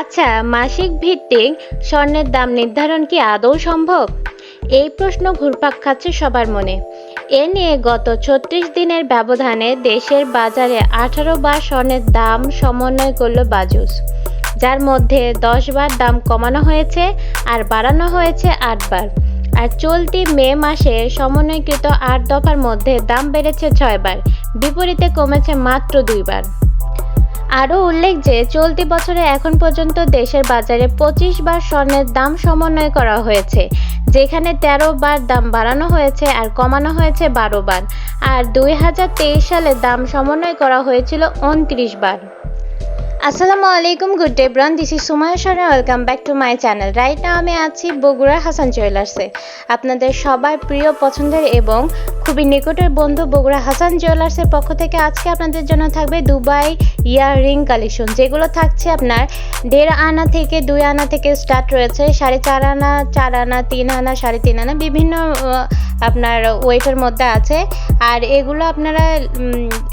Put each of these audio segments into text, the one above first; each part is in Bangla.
আচ্ছা মাসিক ভিত্তিক স্বর্ণের দাম নির্ধারণ কি আদৌ সম্ভব? এই প্রশ্ন ঘুরপাক খাচ্ছে সবার মনে। এ নিয়ে গত ছত্রিশ দিনের ব্যবধানে দেশের বাজারে আঠারো বার স্বর্ণের দাম সমন্বয় করল বাজুস। যার মধ্যে দশ বার দাম কমানো হয়েছে আর বাড়ানো হয়েছে আটবার আর চলতি মে মাসে সমন্বয়কৃত আট দফার মধ্যে দাম বেড়েছে ছয়বার বিপরীতে কমেছে মাত্র দুইবার আরও উল্লেখ যে, চলতি বছরে এখন পর্যন্ত দেশের বাজারে পঁচিশ বার স্বর্ণের দাম সমন্বয় করা হয়েছে, যেখানে তেরো বার দাম বাড়ানো হয়েছে আর কমানো হয়েছে বারো বার। আর দুই হাজার তেইশ সালে দাম সমন্বয় করা হয়েছিল উনত্রিশ বার। আসসালামু আলাইকুম, গুড ডে ব্রান দিস ইজ সুমায়া সরে welcome back to my channel right now আমি আছি বগুড়া হাসান জুয়েলার্সে আপনাদের সবার প্রিয় পছন্দের এবং খুবই নিকটের বন্ধু বগুড়া হাসান জুয়েলার্সের পক্ষ থেকে আজকে আপনাদের জন্য থাকবে দুবাই ইয়াররিং কালেকশন, যেগুলো থাকছে আপনার দেড় আনা থেকে দুই আনা থেকে স্টার্ট রয়েছে। সাড়ে চার আনা চার আনা, তিন আনা, সাড়ে তিন আনা, বিভিন্ন আপনার ওয়েটের মধ্যে আছে। আর এগুলো আপনারা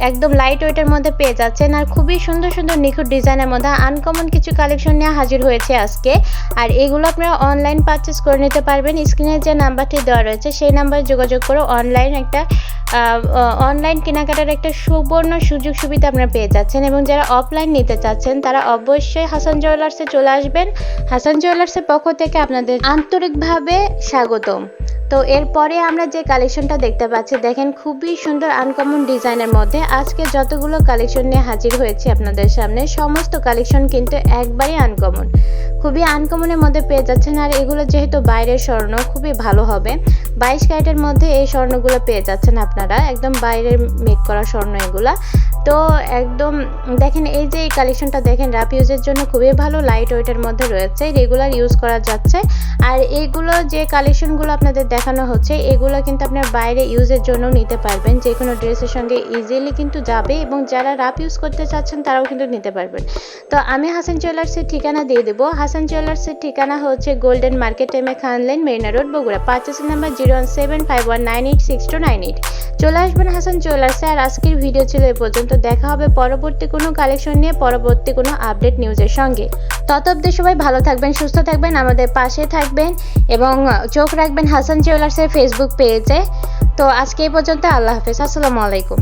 একদম লাইট ওয়েটের মধ্যে পেয়ে যাচ্ছেন। আর খুবই সুন্দর সুন্দর নিখুঁত ডিজাইনের মধ্যে আনকমন কিছু কালেকশন নিয়ে হাজির হয়েছে আজকে। আর এগুলো আপনারা অনলাইন পারচেস করে নিতে পারবেন। স্ক্রিনে যে নাম্বারটি দেওয়া রয়েছে, সেই নাম্বারে যোগাযোগ করে অনলাইন একটা অনলাইন কেনাকাটার একটা সুবর্ণ সুযোগ সুবিধা আপনারা পেয়ে যাচ্ছেন। এবং যারা অফলাইন নিতে চাচ্ছেন, তারা অবশ্যই হাসান জুয়েলার্সে চলে আসবেন। হাসান জুয়েলার্সের পক্ষ থেকে আপনাদের আন্তরিকভাবে স্বাগতম। তো এরপরে আমরা যে কালেকশনটা দেখতে পাচ্ছি, দেখেন খুবই সুন্দর আনকমন ডিজাইনের মধ্যে আজকে যতগুলো কালেকশন নিয়ে হাজির হয়েছে আপনাদের সামনে, সমস্ত কালেকশন কিন্তু একবারই আনকমন খুবই আনকমনের মধ্যে পেয়ে যাচ্ছেন আর এগুলো যেহেতু বাইরের স্বর্ণ, খুবই ভালো হবে। বাইশ ক্যারেটের মধ্যে এই স্বর্ণগুলো পেয়ে যাচ্ছেন আপনারা। একদম বাইরের মেক করা স্বর্ণ এগুলা। তো একদম দেখেন, এই যে এই কালেকশনটা দেখেন রাফ ইউজের জন্য খুবই ভালো লাইট ওয়েটের মধ্যে রয়েছে রেগুলার ইউজ করা যাচ্ছে। আর এইগুলো যে কালেকশনগুলো আপনাদের দেখানো হচ্ছে, এগুলো কিন্তু আপনার বাইরে ইউজের জন্য নিতে পারবেন। যে কোনো ড্রেসের সঙ্গে ইজিলি কিন্তু যাবে এবং যারা রাফ ইউজ করতে চাচ্ছেন, তারাও কিন্তু নিতে পারবেন। তো আমি হাসান জুয়েলার্সের ঠিকানা দিয়ে দেবো। হাসান জুয়েলার্সের ঠিকানা হচ্ছে golden market M A Khan lane Marina road Bogura পার্চেসের number zero seven five one nine eight six two nine eight. চলে আসবেন হাসান জুয়েলার্সে আর আজকের ভিডিও ছিল এ পর্যন্ত। দেখা হবে পরবর্তী কোনো কালেকশন নিয়ে, পরবর্তী কোনো আপডেট নিউজের সঙ্গে। তত অব্দি সবাই ভালো থাকবেন, সুস্থ থাকবেন, আমাদের পাশে থাকবেন এবং চোখ রাখবেন হাসান জুয়েলার্সের ফেসবুক পেজে তো আজকে এই পর্যন্ত, আল্লাহ হাফেজ। আসসালামু আলাইকুম।